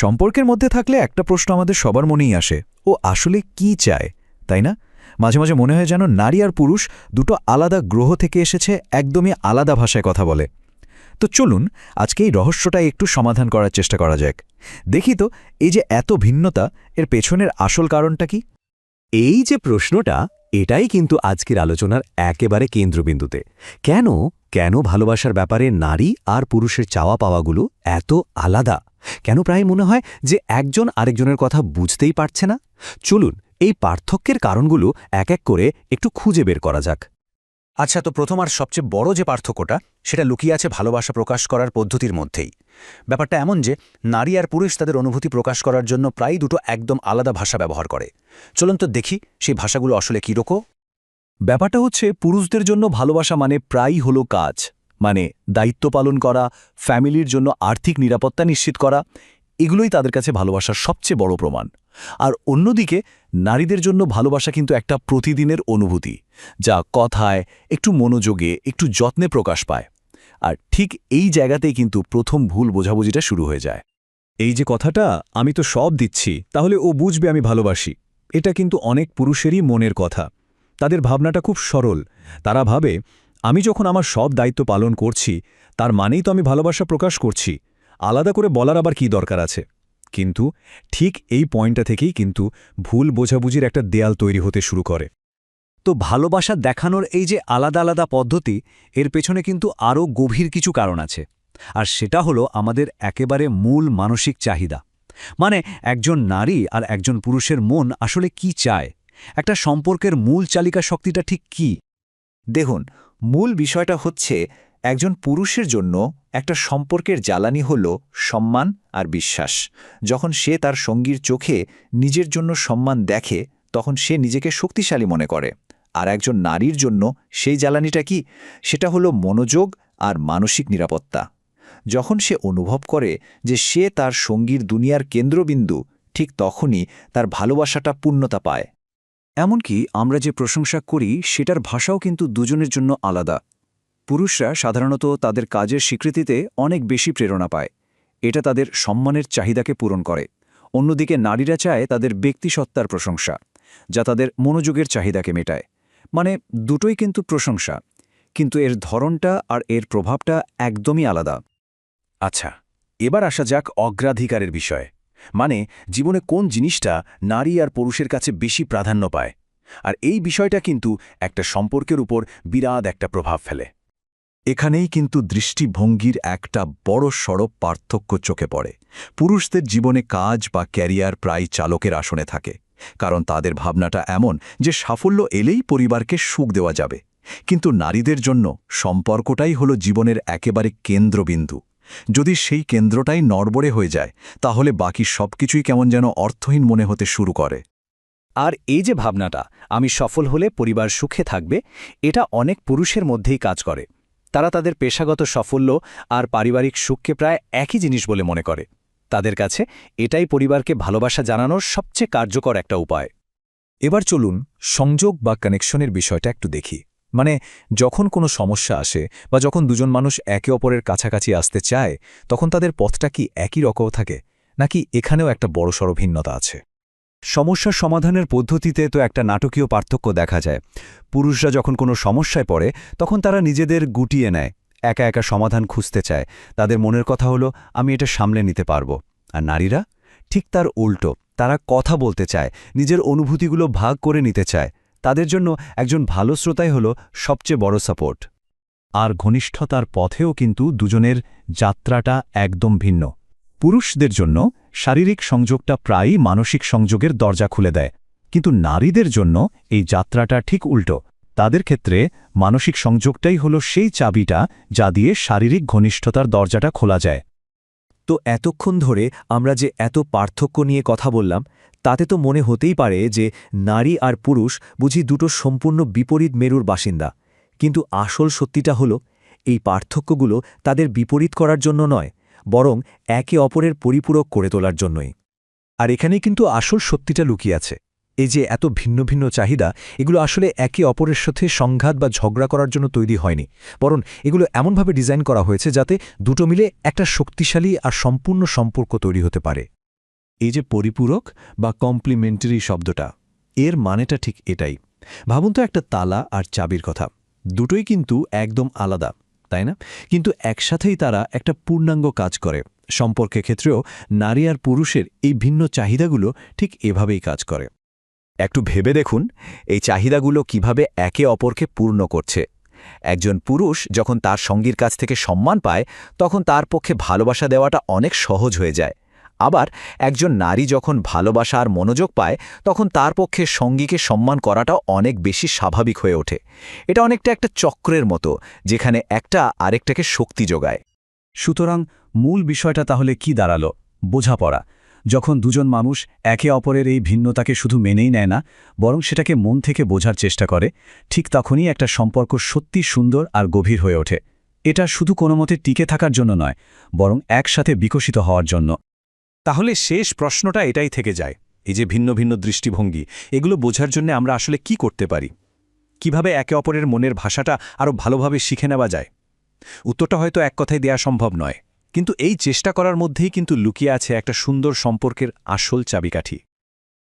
সম্পর্কের মধ্যে থাকলে একটা প্রশ্ন আমাদের সবার মনেই আসে, ও আসলে কি চায়, তাই না? মাঝে মাঝে মনে হয় যেন নারী আর পুরুষ দুটো আলাদা গ্রহ থেকে এসেছে, একদমই আলাদা ভাষায় কথা বলে। তো চলুন, আজকে এই রহস্যটা একটু সমাধান করার চেষ্টা করা যাক। দেখি তো, এই যে এত ভিন্নতা, এর পেছনের আসল কারণটা কি? এই যে প্রশ্নটা, এটাই কিন্তু আজকের আলোচনার একেবারে কেন্দ্রবিন্দুতে। কেন কেন ভালোবাসার ব্যাপারে নারী আর পুরুষের চাওয়া পাওয়াগুলো এত আলাদা? কেন প্রায় মনে হয় যে একজন আরেকজনের কথা বুঝতেই পারছে না? চলুন, এই পার্থক্যের কারণগুলো এক এক করে একটু খুঁজে বের করা যাক। আচ্ছা তো প্রথম আর সবচেয়ে বড় যে পার্থক্যটা, সেটা লুকিয়ে আছে ভালোবাসা প্রকাশ করার পদ্ধতির মধ্যেই। ব্যাপারটা এমন যে, নারী আর পুরুষ তাদের অনুভূতি প্রকাশ করার জন্য প্রায় দুটো একদম আলাদা ভাষা ব্যবহার করে। চলুন তো দেখি সেই ভাষাগুলো আসলে কীরকম? ব্যাপারটা হচ্ছে, পুরুষদের জন্য ভালোবাসা মানে প্রায়ই হলো কাজ। মানে দায়িত্ব পালন করা, ফ্যামিলির জন্য আর্থিক নিরাপত্তা নিশ্চিত করা, এগুলোই তাদের কাছে ভালোবাসার সবচেয়ে বড় প্রমাণ। আর অন্যদিকে, নারীদের জন্য ভালোবাসা কিন্তু একটা প্রতিদিনের অনুভূতি, যা কথায়, একটু মনোযোগে, একটু যত্নে প্রকাশ পায়। আর ঠিক এই জায়গাতেই কিন্তু প্রথম ভুল বোঝাবুঝিটা শুরু হয়ে যায়। এই যে কথাটা, আমি তো সব দিচ্ছি, তাহলে ও বুঝবে আমি ভালোবাসি। এটা কিন্তু অনেক পুরুষেরই মনের কথা। তাদের ভাবনাটা খুব সরল। তারা ভাবে আমি যখন আমার সব দায়িত্ব পালন করছি, তার মানেই তো আমি ভালোবাসা প্রকাশ করছি। আলাদা করে বলার আবার কি দরকার আছে? কিন্তু ঠিক এই পয়েন্টটা থেকেই কিন্তু ভুল বোঝাবুঝির একটা দেয়াল তৈরি হতে শুরু করে। তো ভালোবাসা দেখানোর এই যে আলাদা আলাদা পদ্ধতি, এর পেছনে কিন্তু আরও গভীর কিছু কারণ আছে। আর সেটা হলো আমাদের একেবারে মূল মানসিক চাহিদা। মানে একজন নারী আর একজন পুরুষের মন আসলে কি চায়? একটা সম্পর্কের মূল চালিকা শক্তিটা ঠিক কি? দেখুন মূল বিষয়টা হচ্ছে একজন পুরুষের জন্য একটা সম্পর্কের জ্বালানি হল সম্মান আর বিশ্বাস। যখন সে তার সঙ্গীর চোখে নিজের জন্য সম্মান দেখে, তখন সে নিজেকে শক্তিশালী মনে করে। আর একজন নারীর জন্য সেই জ্বালানিটা কি? সেটা হলো মনোযোগ আর মানসিক নিরাপত্তা। যখন সে অনুভব করে যে সে তার সঙ্গীর দুনিয়ার কেন্দ্রবিন্দু, ঠিক তখনই তার ভালোবাসাটা পূর্ণতা পায়। এমনকি আমরা যে প্রশংসা করি, সেটার ভাষাও কিন্তু দুজনের জন্য আলাদা। পুরুষরা সাধারণত তাদের কাজের স্বীকৃতিতে অনেক বেশি প্রেরণা পায়। এটা তাদের সম্মানের চাহিদাকে পূরণ করে। অন্যদিকে নারীরা চায় তাদের ব্যক্তিসত্তার প্রশংসা, যা তাদের মনোযোগের চাহিদাকে মেটায়। মানে দুটোই কিন্তু প্রশংসা, কিন্তু এর ধরনটা আর এর প্রভাবটা একদমই আলাদা। আচ্ছা এবার আসা যাক অগ্রাধিকারের বিষয়ে। মানে জীবনে কোন জিনিসটা নারী আর পুরুষের কাছে বেশি প্রাধান্য পায়। আর এই বিষয়টা কিন্তু একটা সম্পর্কের উপর বিরাট একটা প্রভাব ফেলে। এখানেই কিন্তু দৃষ্টিভঙ্গির একটা বড় সড়প পার্থক্য চোখে পড়ে। পুরুষদের জীবনে কাজ বা ক্যারিয়ার প্রায় চালকের আসনে থাকে, কারণ তাদের ভাবনাটা এমন যে সাফল্য এলেই পরিবারকে সুখ দেওয়া যাবে। কিন্তু নারীদের জন্য সম্পর্কটাই হলো জীবনের একেবারে কেন্দ্রবিন্দু। যদি সেই কেন্দ্রটাই নড়বড়ে হয়ে যায়, তাহলে বাকি সবকিছুই কেমন যেন অর্থহীন মনে হতে শুরু করে। আর এই যে ভাবনাটা, আমি সফল হলে পরিবার সুখে থাকবে, এটা অনেক পুরুষের মধ্যেই কাজ করে। তারা তাদের পেশাগত সাফল্য আর পারিবারিক সুখকে প্রায় একই জিনিস বলে মনে করে। তাদের কাছে এটাই পরিবারকে ভালোবাসা জানানোর সবচেয়ে কার্যকর একটা উপায়। এবার চলুন সংযোগ বা কানেকশনের বিষয়টা একটু দেখি। মানে যখন কোনো সমস্যা আসে বা যখন দুজন মানুষ একে অপরের কাছাকাছি আসতে চায়, তখন তাদের পথটা কি একই রকম থাকে, নাকি এখানেও একটা বড়সড় ভিন্নতা আছে? সমস্যার সমাধানের পদ্ধতিতে তো একটা নাটকীয় পার্থক্য দেখা যায়। পুরুষরা যখন কোনো সমস্যায় পড়ে, তখন তারা নিজেদের গুটিয়ে নেয়, একা একা সমাধান খুঁজতে চায়। তাদের মনের কথা হলো, আমি এটা সামলে নিতে পারব। আর নারীরা? ঠিক তার উল্টো, তারা কথা বলতে চায়, নিজের অনুভূতিগুলো ভাগ করে নিতে চায়। তাদের জন্য একজন ভালো শ্রোতাই হল সবচেয়ে বড় সাপোর্ট। আর ঘনিষ্ঠতার পথেও কিন্তু দুজনের যাত্রাটা একদম ভিন্ন। পুরুষদের জন্য শারীরিক সংযোগটা প্রায়ই মানসিক সংযোগের দরজা খুলে দেয়। কিন্তু নারীদের জন্য এই যাত্রাটা ঠিক উল্টো। তাদের ক্ষেত্রে মানসিক সংযোগটাই হল সেই চাবিটা যা দিয়ে শারীরিক ঘনিষ্ঠতার দরজাটা খোলা যায়। তো এতক্ষণ ধরে আমরা যে এত পার্থক্য নিয়ে কথা বললাম, তাতে তো মনে হতেই পারে যে নারী আর পুরুষ বুঝি দুটো সম্পূর্ণ বিপরীত মেরুর বাসিন্দা। কিন্তু আসল সত্যিটা হলো, এই পার্থক্যগুলো তাদের বিপরীত করার জন্য নয়, বরং একে অপরের পরিপূরক করে তোলার জন্যই। আর এখানেই কিন্তু আসল সত্যিটা লুকিয়ে আছে। এই যে এত ভিন্ন ভিন্ন চাহিদা, এগুলো আসলে একে অপরের সাথে সংঘাত বা ঝগড়া করার জন্য তৈরি হয়নি। বরং এগুলো এমনভাবে ডিজাইন করা হয়েছে যাতে দুটো মিলে একটা শক্তিশালী আর সম্পূর্ণ সম্পর্ক তৈরি হতে পারে। এই যে পরিপূরক বা কমপ্লিমেন্টারি শব্দটা, এর মানেটা ঠিক এটাই। ভাবুন তো একটা তালা আর চাবির কথা, দুটোই কিন্তু একদম আলাদা, তাই না? কিন্তু একসাথেই তারা একটা পূর্ণাঙ্গ কাজ করে। সম্পর্কের ক্ষেত্রেও নারী আর পুরুষের এই ভিন্ন চাহিদাগুলো ঠিক এভাবেই কাজ করে। একটু ভেবে দেখুন, এই চাহিদাগুলো কীভাবে একে অপরকে পূর্ণ করছে। একজন পুরুষ যখন তার সঙ্গীর কাছ থেকে সম্মান পায়, তখন তার পক্ষে ভালোবাসা দেওয়াটা অনেক সহজ হয়ে যায়। আবার একজন নারী যখন ভালোবাসা আর মনোযোগ পায়, তখন তার পক্ষে সঙ্গীকে সম্মান করাটাও অনেক বেশি স্বাভাবিক হয়ে ওঠে। এটা অনেকটা একটা চক্রের মতো, যেখানে একটা আরেকটাকে শক্তি যোগায়। সুতরাং মূল বিষয়টা তাহলে কি দাঁড়াল? বোঝাপড়া। যখন দুজন মানুষ একে অপরের এই ভিন্নতাকে শুধু মেনেই নেয় না, বরং সেটাকে মন থেকে বোঝার চেষ্টা করে, ঠিক তখনই একটা সম্পর্ক সত্যি সুন্দর আর গভীর হয়ে ওঠে। এটা শুধু কোনো মতে টিকে থাকার জন্য নয়, বরং একসাথে বিকশিত হওয়ার জন্য। তাহলে শেষ প্রশ্নটা এটাই থেকে যায়, এই যে ভিন্ন ভিন্ন দৃষ্টিভঙ্গি, এগুলো বোঝার জন্য আমরা আসলে কি করতে পারি? কীভাবে একে অপরের মনের ভাষাটা আরও ভালোভাবে শিখে নেওয়া যায়? উত্তরটা হয়তো এক কথায় দেয়া সম্ভব নয়। কিন্তু এই চেষ্টা করার মধ্যেই কিন্তু লুকিয়ে আছে একটা সুন্দর সম্পর্কের আসল চাবিকাঠি।